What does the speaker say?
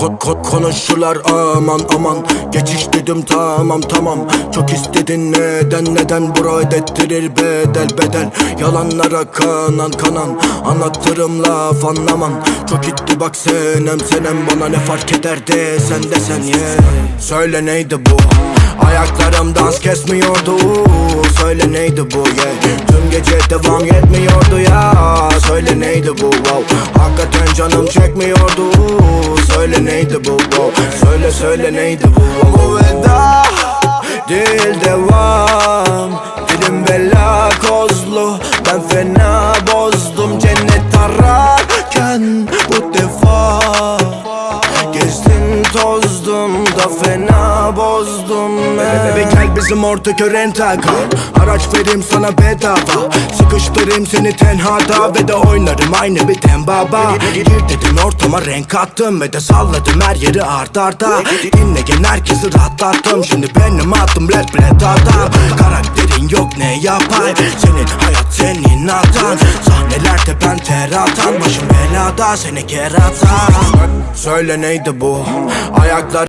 ko ko konuşurlar aman aman. Geçiş dedim tamam tamam. Çok istedin neden neden? Bro ödettirir bedel bedel. Yalanlara kanan kanan. Anlatırım laf anlamam. Çok gitti bak senem senem. Bana ne fark eder de sen de sen yeah. Söyle neydi bu? Ayaklarım dans kesmiyordu. Söyle neydi bu yeah? Tüm gece devam etmiyordu ya Söyle neydi bu wow. Hakikaten canım çekmiyordu. Söyle neydi bu wow. Söyle söyle neydi bu wow. Bu veda değil devam. Dilim bela kozlu. Ben fena bozdum cennet ararken. Bu defa tozdum da fena bozdum Bebe bebe gel bizim orta rentaga Araç vereyim sana bedava. Sıkıştırayım seni tenhada Ve de oynarım aynı bir baba. Gir dedin ortama renk attım Ve de salladım her yeri art arda. Dinleyen herkesi rahatlattım. Şimdi benim adım Red Bled adam Karakterin yok ne yapay Senin hayat senin hatan Sahnelerde ben ter atan. Başım belada seni keratan Söyle neydi bu? Ayaklar